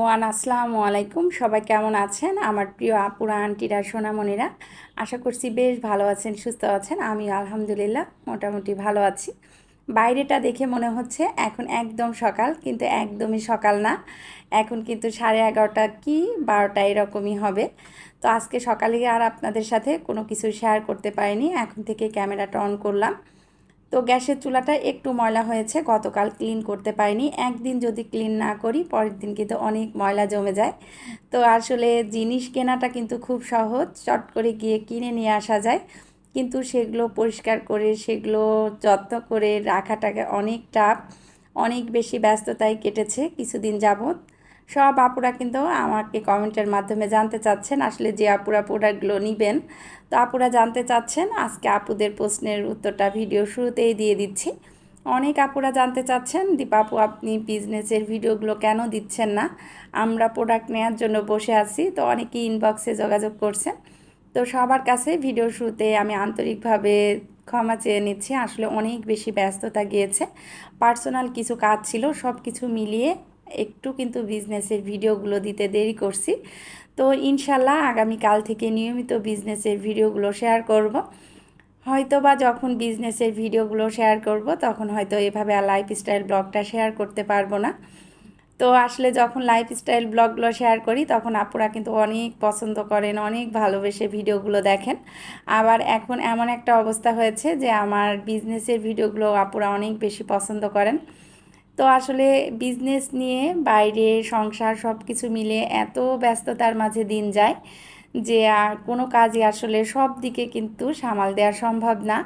Everyone, আসসালামু আলাইকুম। সবাই কেমন আছেন? আমার প্রিয় আপুরা, আন্টিরা, সোনামণিরা, আশা করছি বেশ ভালো আছেন, সুস্থ আছেন। আমি আলহামদুলিল্লাহ মোটামুটি ভালো আছি। বাইরেটা দেখে মনে হচ্ছে এখন একদম সকাল, কিন্তু একদমই সকাল না। এখন কিন্তু সাড়ে এগারোটা কি বারোটা এরকমই হবে। তো আজকে সকালে আর আপনাদের সাথে কোনো কিছু শেয়ার করতে পারিনি। এখন থেকে ক্যামেরাটা অন করলাম। তো গ্যাসের চুলাটা একটু ময়লা হয়েছে, গতকাল ক্লিন করতে পারিনি। একদিন যদি ক্লিন না করি, পরের দিন কিন্তু অনেক ময়লা জমে যায়। তো আসলে জিনিস কেনাটা কিন্তু খুব সহজ, চট করে গিয়ে কিনে নিয়ে আসা যায়। কিন্তু সেগুলো পরিষ্কার করে, সেগুলো যত্ন করে রাখাটাকে অনেক টাফ অনেক বেশি ব্যস্ততায় কেটেছে কিছুদিন যাবৎ। সব আপুরা কিন্তু আমাকে কমেন্টের মাধ্যমে জানতে চাচ্ছেন আসলে যে আপুরা প্রোডাক্টগুলো নেবেন। তো আপুরা জানতে চাচ্ছেন, আজকে আপুদের প্রশ্নের উত্তরটা ভিডিও শুরুতেই দিয়ে দিচ্ছি। অনেক আপুরা জানতে চাচ্ছেন দীপাপু আপনি বিজনেসের ভিডিওগুলো কেন দিচ্ছেন না? আমরা প্রোডাক্ট নেওয়ার জন্য বসে আছি। তো অনেকেই ইনবক্সে যোগাযোগ করছেন। তো সবার কাছে ভিডিও শুরুতে আমি আন্তরিকভাবে ক্ষমা চেয়ে নিচ্ছি। আসলে অনেক বেশি ব্যস্ততা গিয়েছে। পার্সোনাল কিছু কাজ ছিল সব কিছু মিলিয়ে একটু কিন্তু বিজনেসের ভিডিওগুলো দিতে দেরি করছি। তো ইনশাল্লাহ আগামীকাল থেকে নিয়মিত বিজনেসের ভিডিওগুলো শেয়ার করব। হয়তো বা যখন বিজনেসের ভিডিওগুলো শেয়ার করব, তখন হয়তো এভাবে লাইফস্টাইল ব্লগটা শেয়ার করতে পারব না। তো আসলে যখন লাইফস্টাইল ব্লগগুলো শেয়ার করি, তখন আপুরা কিন্তু অনেক পছন্দ করেন, অনেক ভালোবেসে ভিডিওগুলো দেখেন। আবার এখন এমন একটা অবস্থা হয়েছে যে আমার বিজনেসের ভিডিওগুলো আপুরা অনেক বেশি পছন্দ করেন। তো আসলে বিজনেস নিয়ে, বাইরে সংসার সব কিছু মিলে এত ব্যস্ততার মাঝে দিন যায় যে আর কোনো কাজই আসলে সব দিকে কিন্তু সামাল দেওয়া সম্ভব না।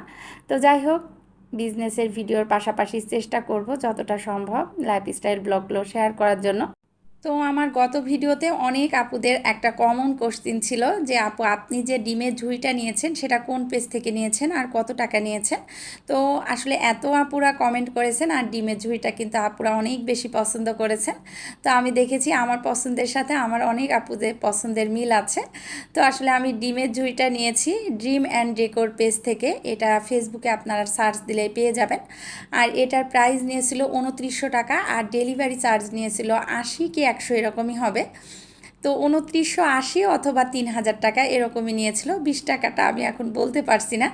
তো যাই হোক বিজনেসের ভিডিওর পাশাপাশি চেষ্টা করব যতটা সম্ভব লাইফস্টাইল ব্লগগুলো শেয়ার করার জন্য। তো আমার গত ভিডিওতে অনেক আপুদের একটা কমন কোশ্চিন ছিল যে, আপু, আপনি যে ডিমের ঝুড়িটা নিয়েছেন, সেটা কোন পেজ থেকে নিয়েছেন আর কত টাকা নিয়েছেন? তো আসলে এত আপুরা কমেন্ট করেছেন আর ডিমের ঝুড়িটা কিন্তু আপুরা অনেক বেশি পছন্দ করেছেন। তো আমি দেখেছি আমার পছন্দের সাথে আমার অনেক আপুদের পছন্দের মিল আছে। তো আসলে আমি ডিমের ঝুড়িটা নিয়েছি ড্রিম অ্যান্ড ডেকোর পেজ থেকে। এটা ফেসবুকে আপনারা সার্চ দিলে পেয়ে যাবেন। আর এটার প্রাইস নিয়েছিল উনত্রিশশো টাকা আর ডেলিভারি চার্জ নিয়েছিল আশি কি একশো এরকমই হবে। তো উনত্রিশশো আশি অথবা তিন হাজার টাকা এরকমই নিয়েছিল। বিশ টাকাটা আমি এখন বলতে পারছি না।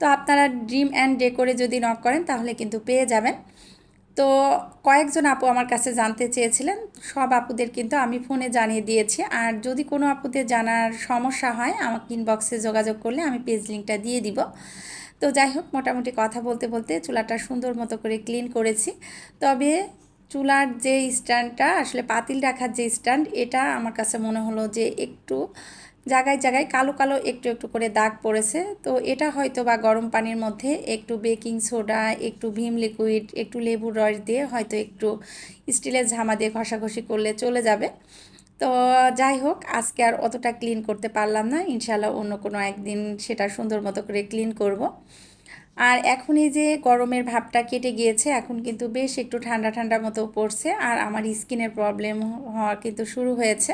তো আপনারা ড্রিম অ্যান্ড ডেকোরে যদি নক করেন তাহলে কিন্তু পেয়ে যাবেন। তো কয়েকজন আপু আমার কাছে জানতে চেয়েছিলেন। সব আপুদের কিন্তু আমি ফোনে জানিয়ে দিয়েছি। আর যদি কোনো আপুদের জানার সমস্যা হয়, আমাকে ইনবক্সে যোগাযোগ করলে আমি পেজ লিঙ্কটা দিয়ে দিব। তো যাই হোক, মোটামুটি কথা বলতে বলতে চুলাটা সুন্দর মতো করে ক্লিন করেছি। তবে চুলার যে স্ট্যান্ডটা, আসলে পাতিল রাখার যে স্ট্যান্ড, এটা আমার কাছে মনে হলো যে একটু জায়গায় জায়গায় কালো কালো একটু একটু করে দাগ পড়েছে। তো এটা হয়তো বা গরম পানির মধ্যে একটু বেকিং সোডা, একটু ভিম লিকুইড, একটু লেবুর রস দিয়ে হয়তো একটু স্টিলের ঝামা দিয়ে ঘষাঘষি করলে চলে যাবে। তো যাই হোক, আজকে আর অতটা ক্লিন করতে পারলাম না। ইনশাল্লাহ অন্য কোনো একদিন সেটা সুন্দর মতো করে ক্লিন করব। আর এখন এই যে গরমের ভাবটা কেটে গিয়েছে, এখন কিন্তু বেশ একটু ঠান্ডা ঠান্ডা মতো পড়ছে আর আমার স্কিনের প্রবলেম হওয়া কিন্তু শুরু হয়েছে।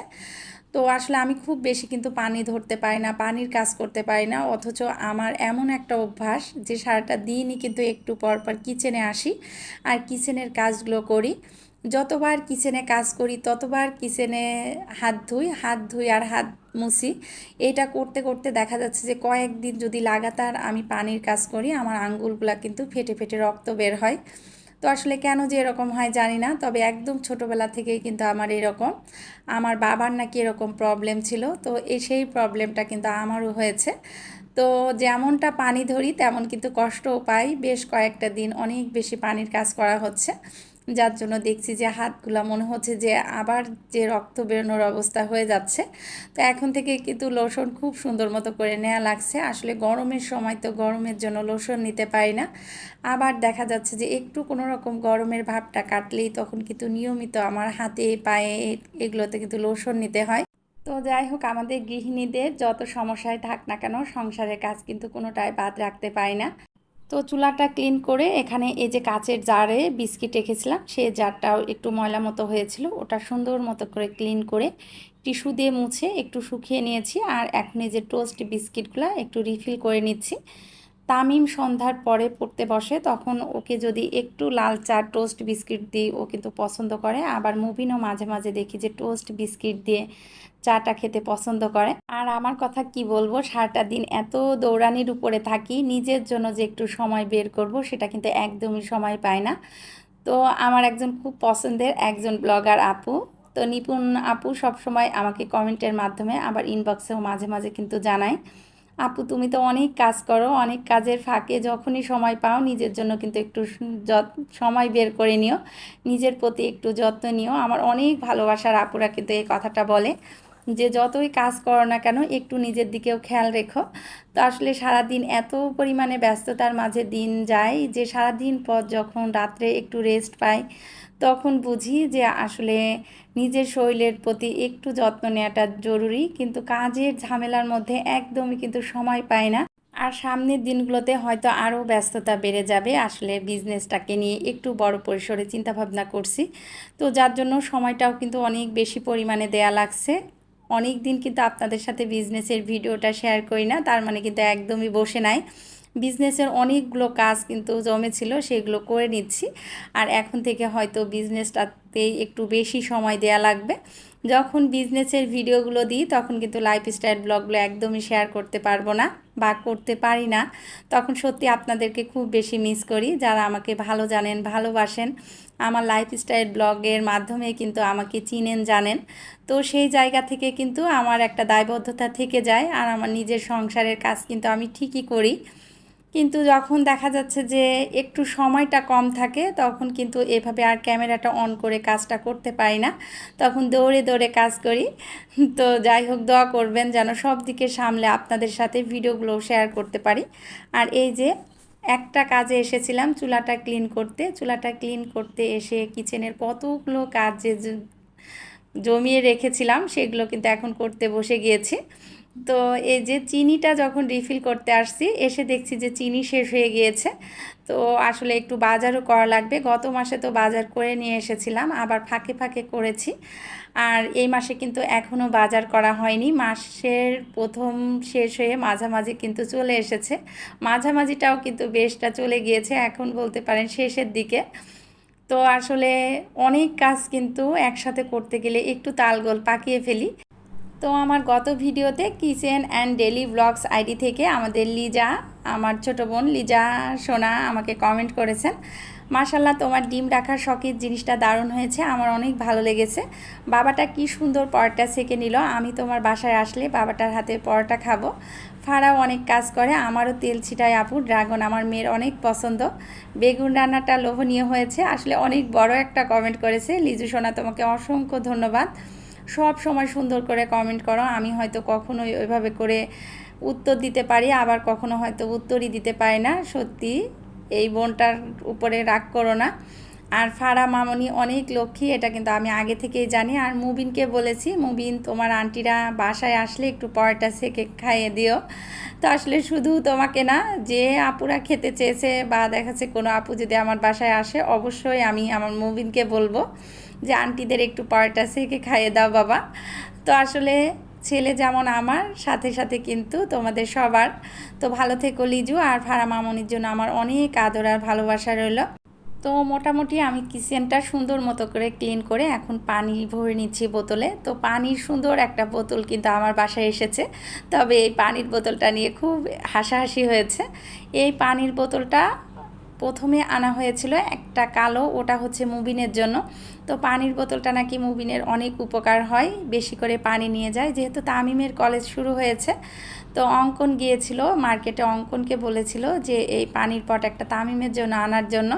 তো আসলে আমি খুব বেশি কিন্তু পানি ধরতে পারি না, পানির কাজ করতে পারি না, অথচ আমার এমন একটা অভ্যাস যে সারাটা দিনই কিন্তু একটু পর পর কিচেনে আসি আর কিচেনের কাজগুলো করি। যতবার কিচেনে কাজ করি, ততবার কিচেনে হাত ধুই হাত ধুই আর হাত মুছি। এটা করতে করতে দেখা যাচ্ছে যে কয়েকদিন যদি লাগাতার আমি পানির কাজ করি, আমার আঙ্গুলগুলা কিন্তু ফেটে ফেটে রক্ত বের হয়। তো আসলে কেন যে এরকম হয় জানি না, তবে একদম ছোটোবেলা থেকেই কিন্তু আমার এরকম। আমার বাবার নাকি এরকম প্রবলেম ছিল, তো এই সেই প্রবলেমটা কিন্তু আমারও হয়েছে। তো যেমনটা পানি ধরি, তেমন কিন্তু কষ্টও পাই। বেশ কয়েকটা দিন অনেক বেশি পানির কাজ করা হচ্ছে। যার জন্য দেখছি যে হাতগুলো মনে হচ্ছে যে আবার যে রক্ত বেরোনোর অবস্থা হয়ে যাচ্ছে। তো এখন থেকে কিন্তু লোশন খুব সুন্দর মতো করে নেওয়া লাগছে। আসলে গরমের সময় তো গরমের জন্য লোশন নিতে পারি না। আবার দেখা যাচ্ছে যে একটু কোনো রকম গরমের ভাবটা কাটলেই তখন কিন্তু নিয়মিত আমার হাতে, পায়ে এগুলোতে কিন্তু লোশন নিতে হয়। তো যাই হোক, আমাদের গৃহিণীদের যত সমস্যায় থাক না কেন সংসারের কাজ কিন্তু কোনোটাই বাদ রাখতে পারি না। তো চুলাটা ক্লিন করে এখানে এই যে কাচের জারে বিস্কিট রেখেছিলাম সে জারটাও একটু ময়লা মতো হয়েছিল, ওটা সুন্দর মতো করে ক্লিন করে টিস্যু দিয়ে মুছে একটু শুকিয়ে নিয়েছি, আর এখন এই যে টোস্ট বিস্কিটগুলো একটু রিফিল করে নিচ্ছি। তামিম সন্ধ্যার পরে পড়তে বসে, তখন ওকে যদি একটু লাল চা, টোস্ট বিস্কিট দিই, ও কিন্তু পছন্দ করে। আবার মুবিনও মাঝে মাঝে দেখি যে টোস্ট বিস্কিট দিয়ে চাটা খেতে পছন্দ করে। আর আমার কথা কি বলব, সারাটা দিন এত দৌড়ানির উপরে থাকি, নিজের জন্য যে একটু সময় বের করব, সেটা কিন্তু একদমই সময় পায় না। তো আমার একজন খুব পছন্দের একজন ব্লগার আপু। তো নিপুণ আপু সবসময় আমাকে কমেন্টের মাধ্যমে আবার ইনবক্সেও মাঝে মাঝে কিন্তু জানায়। আপু, তুমি তো অনেক কাজ করো, অনেক কাজের ফাঁকে যখনই সময় পাও নিজের জন্য কিন্তু একটু সময় বের করে নিও। নিজের প্রতি একটু যত্ন নিও। আমার অনেক ভালোবাসার আপুরা কিন্তু এই কথাটা বলে। যে যতই কাজ করো না কেন, একটু নিজের দিকেও খেয়াল রেখো। তো আসলে সারাদিন এত পরিমাণে ব্যস্ততার মাঝে দিন যায় যে সারাদিন পর যখন রাত্রে একটু রেস্ট পাই, তখন বুঝি যে আসলে নিজের শরীরের প্রতি একটু যত্ন নেওয়াটা জরুরি। কিন্তু কাজের ঝামেলার মধ্যে একদমই কিন্তু সময় পায় না। আর সামনের দিনগুলোতে হয়তো আরও ব্যস্ততা বেড়ে যাবে। আসলে বিজনেসটাকে নিয়ে একটু বড় পরিসরে চিন্তাভাবনা করছি। তো যার জন্য সময়টাও কিন্তু অনেক বেশি পরিমাণে দেয়া লাগছে। অনেক দিন কিন্তু আপনাদের সাথে বিজনেসের ভিডিওটা শেয়ার করি না, তার মানে কিন্তু একদমই বসে নাই। বিজনেসের অনেকগুলো কাজ কিন্তু জমেছিল, সেগুলো করে নিচ্ছি। আর এখন থেকে হয়তো বিজনেসটাতেই একটু বেশি সময় দেয়া লাগবে। যখন বিজনেসের ভিডিওগুলো দিই, তখন কিন্তু লাইফস্টাইল ব্লগগুলো একদমই শেয়ার করতে পারব না বা করতে পারি না। তখন সত্যি আপনাদেরকে খুব বেশি মিস করি। যারা আমাকে ভালো জানেন, ভালোবাসেন, আমার লাইফস্টাইল ব্লগের মাধ্যমে কিন্তু আমাকে চিনেন, জানেন। তো সেই জায়গা থেকে কিন্তু আমার একটা দায়বদ্ধতা থেকে যায় আর আমার নিজের সংসারের কাজ কিন্তু আমি ঠিকই করি। কিন্তু যখন দেখা যাচ্ছে যে একটু সময়টা কম থাকে, তখন কিন্তু এভাবে আর ক্যামেরাটা অন করে কাজটা করতে পারি না। তখন দৌড়ে দৌড়ে কাজ করি। তো যাই হোক, দোয়া করবেন যেন সব দিকে সামলে আপনাদের সাথে ভিডিওগুলো শেয়ার করতে পারি। আর এই যে একটা কাজে এসেছিলাম চুলাটা ক্লিন করতে। চুলাটা ক্লিন করতে এসে কিচেনের কতগুলো কাজ যে জমিয়ে রেখেছিলাম, সেগুলো কিন্তু এখন করতে বসে গিয়েছি। তো এই যে চিনিটা যখন রিফিল করতে আসছি, এসে দেখছি যে চিনি শেষ হয়ে গিয়েছে। তো আসলে একটু বাজারও করা লাগবে। গত মাসে তো বাজার করে নিয়ে এসেছিলাম, আবার ফাঁকে ফাঁকে করেছি। আর এই মাসে কিন্তু এখনও বাজার করা হয়নি। মাসের প্রথম শেষ হয়ে মাঝামাঝি কিন্তু চলে এসেছে। মাঝামাঝিটাও কিন্তু বেশটা চলে গিয়েছে, এখন বলতে পারেন শেষের দিকে। তো আসলে অনেক কাজ কিন্তু একসাথে করতে গেলে একটু তালগোল পাকিয়ে ফেলি। তো আমার গত ভিডিওতে kitchen and daily blogs ID থেকে আমাদের লিজা, আমার ছোট বোন লিজা সোনা আমাকে কমেন্ট করেছেন মাশাল্লাহ তোমার ডিম রাখার শখের জিনিসটা দারুণ হয়েছে, আমার অনেক ভালো লেগেছে। বাবাটা কি সুন্দর পরটা সেকে নিল, আমি তোমার বাসায় আসলে বাবাটার হাতে পরোটা খাব। ফাড়াও অনেক কাজ করে, আমারও তেল ছিটায় আপু, ড্রাগন আমার মেয়ের অনেক পছন্দ। বেগুন রান্নাটা লোভনীয় হয়েছে, আসলে অনেক বড় একটা কমেন্ট করেছে। লিজু সোনা, তোমাকে অসংখ্য ধন্যবাদ। সব সময় সুন্দর করে কমেন্ট করো। আমি হয়তো কখনোই ওইভাবে করে উত্তর দিতে পারি, আবার কখনো হয়তো উত্তরই দিতে পারি না। সত্যি, এই বোনটার উপরে রাগ করো না। আর ফাড়া মামনি অনেক লক্ষ্মী, এটা কিন্তু আমি আগে থেকেই জানি। আর মুবিনকে বলেছি, মুবিন, তোমার আন্টিরা বাসায় আসলে একটু পরোটা সেকে খাইয়ে দিও। তো আসলে শুধু তোমাকে না, যে আপুরা খেতে চেয়েছে বা দেখাচ্ছে কোনো আপু যদি আমার বাসায় আসে, অবশ্যই আমি আমার মুবিনকে বলব। যে আন্টিদের একটু পরোটা সেকে খাইয়ে দাও বাবা। তো আসলে ছেলে যেমন আমার, সাথে সাথে কিন্তু তোমাদের সবার। তো ভালো থেকো লিজু আর ভাড়া মামনির জন্য আমার অনেক আদর আর ভালোবাসা রইল। তো মোটামুটি আমি কিচেনটা সুন্দর মতো করে ক্লিন করে এখন পানি ভরে নিচ্ছি বোতলে। তো পানির সুন্দর একটা বোতল কিন্তু আমার বাসায় এসেছে। তবে এই পানির বোতলটা নিয়ে খুব হাসাহাসি হয়েছে। এই পানির বোতলটা প্রথমে আনা হয়েছিল একটা কালো, ওটা হচ্ছে মুবিনের জন্য। তো পানির বোতলটা নাকি মুবিনের অনেক উপকার হয়, বেশি করে পানি নিয়ে যায়। যেহেতু তামিমের কলেজ শুরু হয়েছে, তো অঙ্কন গিয়েছিল, মার্কেটে অঙ্কনকে বলেছিল যে এই পানির পট একটা তামিমের জন্য আনার জন্য।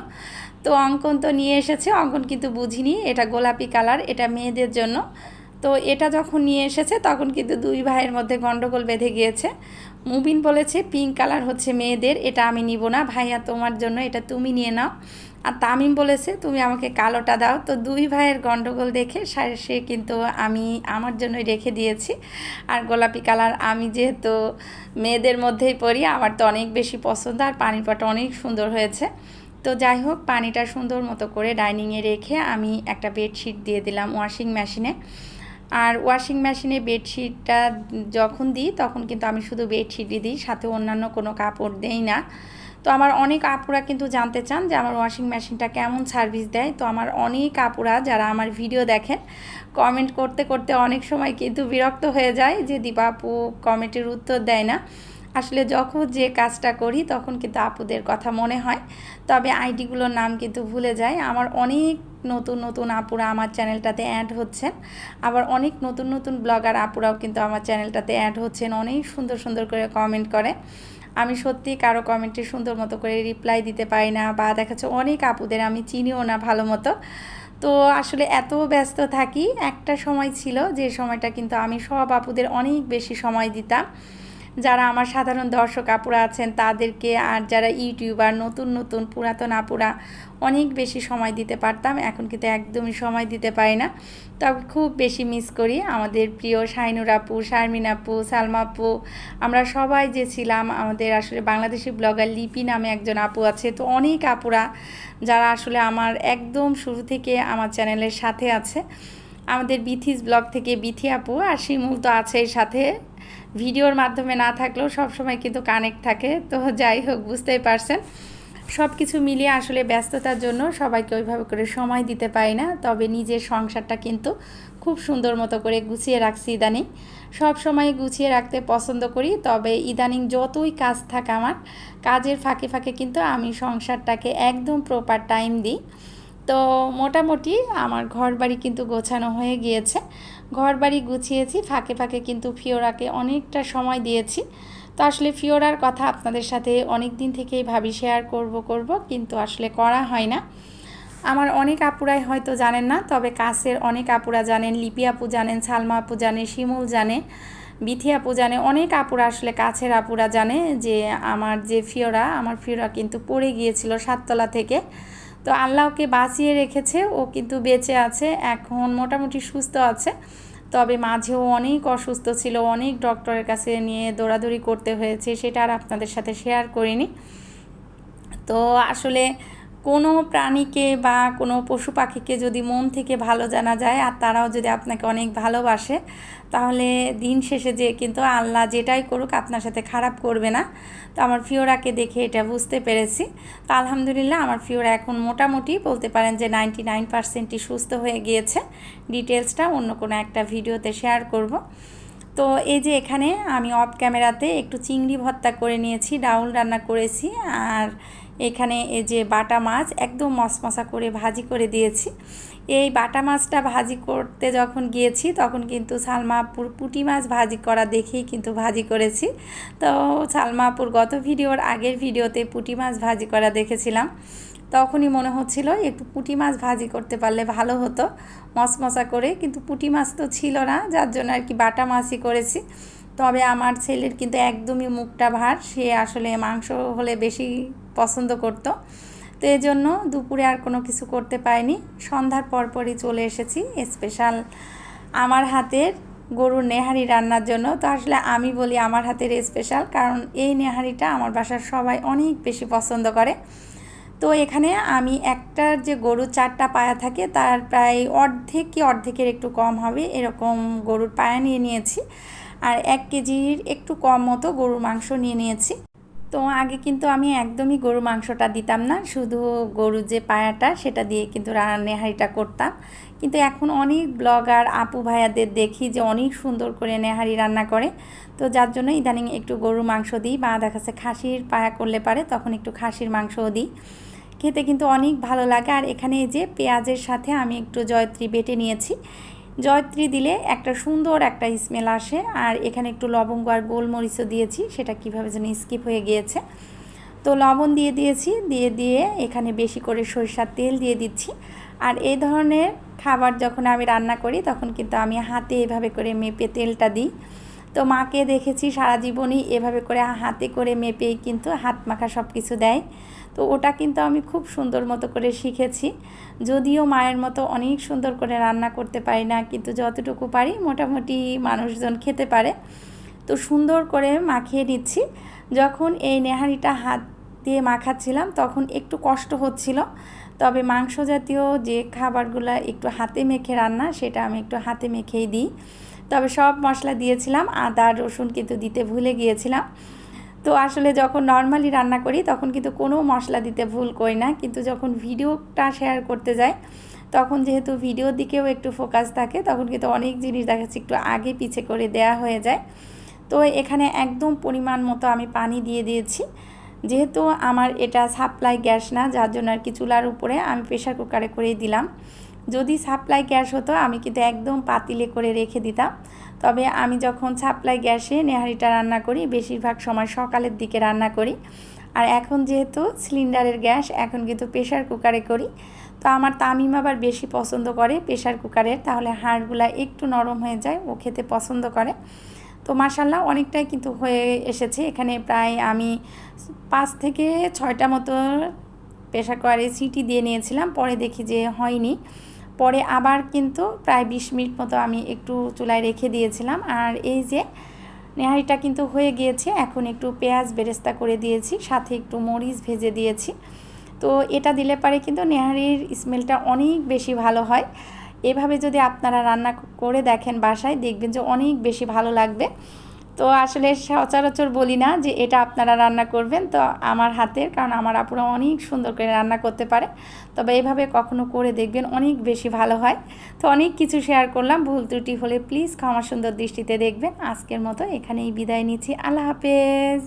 তো অঙ্কন তো নিয়ে এসেছে, অঙ্কন কিন্তু বুঝিনি, এটা গোলাপি কালার, এটা মেয়েদের জন্য। তো এটা যখন নিয়ে এসেছে, তখন কিন্তু দুই ভাইয়ের মধ্যে গণ্ডগোল বেঁধে গিয়েছে। মুবিন বলেছে পিঙ্ক কালার হচ্ছে মেয়েদের, এটা আমি নিব না। ভাইয়া, তোমার জন্য এটা তুমি নিয়ে নাও। আর তামিম বলেছে, তুমি আমাকে কালোটা দাও। তো দুই ভাইয়ের গণ্ডগোল দেখে সে কিন্তু আমি, আমার জন্যই রেখে দিয়েছি। আর গোলাপি কালার আমি যেহেতু মেয়েদের মধ্যেই পড়ি আমার তো অনেক বেশি পছন্দ আর পানির পাটা অনেক সুন্দর হয়েছে। তো যাই হোক, পানিটা সুন্দর মতো করে ডাইনিংয়ে রেখে আমি একটা বেডশিট দিয়ে দিলাম ওয়াশিং মেশিনে। আর ওয়াশিং মেশিনে বেডশিটটা যখন দিই, তখন কিন্তু আমি শুধু বেডশিটই দিই, সাথে অন্যান্য কোনো কাপড় দেই না। তো আমার অনেক আপুরা কিন্তু জানতে চান যে আমার ওয়াশিং মেশিনটা কেমন সার্ভিস দেয়। তো আমার অনেক আপুরা যারা আমার ভিডিও দেখেন কমেন্ট করতে করতে অনেক সময় কিন্তু বিরক্ত হয়ে যায় যে, দীপা আপু কমেন্টের উত্তর দেয় না। আসলে যখন যে কাজটা করি, তখন কিন্তু আপুদের কথা মনে হয়। তবে আইডিগুলোর নাম কিন্তু ভুলে যায় আমার অনেক নতুন নতুন আপুরা আমার চ্যানেলটাতে অ্যাড হচ্ছেন। আবার অনেক নতুন নতুন ব্লগার আপুরাও কিন্তু আমার চ্যানেলটাতে অ্যাড হচ্ছেন, অনেক সুন্দর সুন্দর করে কমেন্ট করে। আমি সত্যি কারও কমেন্টে সুন্দর মতো করে রিপ্লাই দিতে পারি না, বা দেখাচ্ছে অনেক আপুদের আমি চিনিও না ভালো মতো। তো আসলে এত ব্যস্ত থাকি, একটা সময় ছিল যে সময়টা কিন্তু আমি সব আপুদের অনেক বেশি সময় দিতাম। যারা আমার সাধারণ দর্শক আপুরা আছেন, তাদেরকে আর যারা ইউটিউবার, নতুন নতুন, পুরাতন আপুরা, অনেক বেশি সময় দিতে পারতাম। এখন কিন্তু একদমই সময় দিতে পারি না। তবে খুব বেশি মিস করি আমাদের প্রিয় শাইনুর আপু, শারমিন আপু, সালমা আপু। আমরা সবাই যে ছিলাম, আমাদের আসলে বাংলাদেশি ব্লগার লিপি নামে একজন আপু আছে। তো অনেক আপুরা যারা আসলে আমার একদম শুরু থেকে আমার চ্যানেলের সাথে আছে। আমাদের বিথিস ব্লগ থেকে বিথি আপু আর শিমুল তো আছে সাথে। ভিডিওর মাধ্যমে না থাকলেও সবসময় কিন্তু কানেক্ট থাকে। তো যাই হোক, বুঝতেই পারছেন। সব কিছু মিলিয়ে আসলে ব্যস্ততার জন্য সবাইকে ওইভাবে করে সময় দিতে পারি না। তবে নিজের সংসারটা কিন্তু খুব সুন্দর মতো করে গুছিয়ে রাখছি ইদানিং। সব সময় গুছিয়ে রাখতে পছন্দ করি। তবে ইদানিং যতই কাজ থাকে আমার, কাজের ফাঁকে ফাঁকে কিন্তু আমি সংসারটাকে একদম প্রপার টাইম দিই। তো মোটামুটি আমার ঘর বাড়ি কিন্তু গোছানো হয়ে গিয়েছে। ঘর বাড়ি গুছিয়েছি, ফাঁকে ফাঁকে কিন্তু ফিওরাকে অনেকটা সময় দিয়েছি। তো আসলে ফিওরার কথা আপনাদের সাথে অনেক দিন থেকেই ভাবি শেয়ার করব করব, কিন্তু আসলে করা হয় না। আমার অনেক আপুরাই হয়তো জানেন না, তবে কাছের অনেক আপুরা জানেন, লিপি আপু জানেন, সালমা আপু জানে, শিমুল জানে, বিথি আপু জানে, অনেক আপুরা আসলে কাছের আপুরা জানে যে আমার যে ফিওরা, আমার ফিওরা কিন্তু পড়ে গিয়েছিল সাততলা থেকে। তো আল্লাহ ওকে বাঁচিয়ে রেখেছে, ও কিন্তু বেঁচে আছে, এখন মোটামুটি সুস্থ আছে। তবে মাঝেও অনেক অসুস্থ ছিল, অনেক ডক্টরের কাছে নিয়ে দৌড়াদৌড়ি করতে হয়েছে, সেটা আর আপনাদের সাথে শেয়ার করিনি। তো আসলে কোনো প্রাণীকে বা কোনো পশু পাখিকে যদি মন থেকে ভালো জানা যায় আর তারাও যদি আপনাকে অনেক ভালোবাসে, তাহলে দিন শেষে যে কিন্তু আল্লাহ যেটাই করুক আপনার সাথে খারাপ করবে না। তো আমার ফিওরাকে দেখে এটা বুঝতে পেরেছি। তো আলহামদুলিল্লাহ আমার ফিওরা এখন মোটামুটি বলতে পারেন যে নাইনটি নাইন পার্সেন্টই সুস্থ হয়ে গিয়েছে। ডিটেলসটা অন্য কোনো একটা ভিডিওতে শেয়ার করব। তো এই যে এখানে আমি অফ ক্যামেরাতে একটু চিংড়ি ভর্তা করে নিয়েছি, ডাউল রান্না করেছি আর এখানে এই যে বাটা মাছ একদম মশমশা করে ভাজি করে দিয়েছি। এই বাটা মাছটা ভাজি করতে যখন গিয়েছি, তখন কিন্তু সালমাপুর পুটি মাছ ভাজি করা দেখেই কিন্তু ভাজি করেছি। তো সালমাপুর গত ভিডিওর আগের ভিডিওতে পুটি মাছ ভাজি করা দেখেছিলাম। তখনই মনে হচ্ছিল একটু পুঁটি মাছ ভাজি করতে পারলে ভালো হতো মশমশা করে। কিন্তু পুঁটি মাছ তো ছিল না, যার জন্য আর কি বাটা মাছই করেছি। তবে আমার ছেলের কিন্তু একদমই মুখটা ভার। সে আসলে মাংস হলে বেশি পছন্দ করত। তো এই জন্য দুপুরে আর কোনো কিছু করতে পারিনি। সন্ধ্যার পরপরই চলে এসেছি স্পেশাল আমার হাতের গরুর নেহারি রান্নার জন্য। তো আসলে আমি বলি আমার হাতের স্পেশাল কারণ এই নেহারিটা আমার বাসার সবাই অনেক বেশি পছন্দ করে। তো এখানে আমি একটার যে গরু চারটা পায়া থাকে তার প্রায় অর্ধেক কি অর্ধেকের একটু কম হবে। এরকম গরুর পায়া নিয়ে নিয়েছি। আর এক কেজির একটু কম মতো গরুর মাংস নিয়ে নিয়েছি। তো আগে কিন্তু আমি একদমই গরু মাংসটা দিতাম না, শুধু গরুর যে পায়াটা সেটা দিয়ে কিন্তু নেহারিটা করতাম। কিন্তু এখন অনেক ব্লগার, আপু ভাইয়াদের দেখি যে অনেক সুন্দর করে নেহারি রান্না করে। তো যার জন্য ইদানিং একটু গরুর মাংস দিই বা দেখা যাচ্ছে খাসির পায়া করলে পারে, তখন একটু খাসির মাংসও দিই। খেতে কিন্তু অনেক ভালো লাগে। আর এখানে যে পেঁয়াজের সাথে আমি একটু জয়ত্রী বেটে নিয়েছি। জয়ত্রী দিলে একটা সুন্দর একটা স্মেল আসে। আর এখানে একটু লবঙ্গ আর গোলমরিচও দিয়েছি, সেটা কীভাবে যেন স্কিপ হয়ে গিয়েছে। তো লবণ দিয়ে দিয়েছি, দিয়ে দিয়ে এখানে বেশি করে সরিষার তেল দিয়ে দিচ্ছি। আর এই ধরনের খাবার যখন আমি রান্না করি, তখন কিন্তু আমি হাতে এভাবে করে মেপে তেলটা দিই। তো মাকে দেখেছি সারা জীবনই এভাবে করে হাতে করে মেপেই কিন্তু হাত মাখা সব কিছু দেয়। তো ওটা কিন্তু আমি খুব সুন্দর মতো করে শিখেছি। যদিও মায়ের মতো অনেক সুন্দর করে রান্না করতে পারি না, কিন্তু যতটুকু পারি মোটামুটি মানুষজন খেতে পারে। তো সুন্দর করে মাখিয়ে নিচ্ছি। যখন এই নেহারিটা হাত দিয়ে মাখাচ্ছিলাম তখন একটু কষ্ট হচ্ছিল। তবে মাংস জাতীয় যে খাবারগুলো একটু হাতে মেখে রান্না সেটা আমি একটু হাতে মেখেই দিই। তবে সব মশলা দিয়েছিলাম, আদা, রসুন কিন্তু দিতে ভুলে গিয়েছিলাম। তো আসলে যখন নর্মালি রান্না করি, তখন কিন্তু কোনো মশলা দিতে ভুল করি না। কিন্তু যখন ভিডিওটা শেয়ার করতে যাই, তখন যেহেতু ভিডিওর দিকেও একটু ফোকাস থাকে, তখন কিন্তু অনেক জিনিস দেখা যাচ্ছে একটু আগে পিছে করে দেয়া হয়ে যায়। তো এখানে একদম পরিমাণ মতো আমি পানি দিয়ে দিয়েছি। যেহেতু আমার এটা সাপ্লাই গ্যাস না, যার জন্য আর কি চুলার উপরে আমি প্রেশার কুকারে করেই দিলাম। যদি সাপ্লাই গ্যাস হতো, আমি কিন্তু একদম পাতিলে করে রেখে দিতাম। তবে আমি যখন সাপ্লাই গ্যাসে নেহারিটা রান্না করি, বেশিরভাগ সময় সকালের দিকে রান্না করি। আর এখন যেহেতু সিলিন্ডারের গ্যাস এখন কিন্তু প্রেশার কুকারে করি। তো আমার তামিম আবার বেশি পছন্দ করে প্রেশার কুকারের তাহলে হাড়গুলা একটু নরম হয়ে যায়, ও খেতে পছন্দ করে। তো মাসাল্লাহ অনেকটাই কিন্তু হয়ে এসেছে। এখানে প্রায় আমি পাঁচ থেকে ছয়টা মতো প্রেশার কুকারে সিটি দিয়ে নিয়েছিলাম, পরে দেখি যে হয়নি। পরে আবার কিন্তু প্রায় বিশ মিনিট মতো আমি একটু চুলায় রেখে দিয়েছিলাম। আর এই যে নেহারিটা কিন্তু হয়ে গিয়েছে, এখন একটু পেঁয়াজ বেরেস্তা করে দিয়েছি, সাথে একটু মরিচ ভেজে দিয়েছি। তো এটা দিলে পারে কিন্তু নেহারির স্মেলটা অনেক বেশি ভালো হয়। এভাবে যদি আপনারা রান্না করে দেখেন বাসায়, দেখবেন যে অনেক বেশি ভালো লাগবে। তো আসলে সচরাচর বলি না যে এটা আপনারা রান্না করবেন, তো আমার হাতের, কারণ আমার আপুরা অনেক সুন্দর করে রান্না করতে পারে। তবে এভাবে কখনো করে দেখবেন অনেক বেশি ভালো হয়। তো অনেক কিছু শেয়ার করলাম, ভুল ত্রুটি হলে প্লিজ ক্ষমা সুন্দর দৃষ্টিতে দেখবেন। আজকের মতো এখানেই বিদায় নিচ্ছি। আল্লাহ হাফেজ।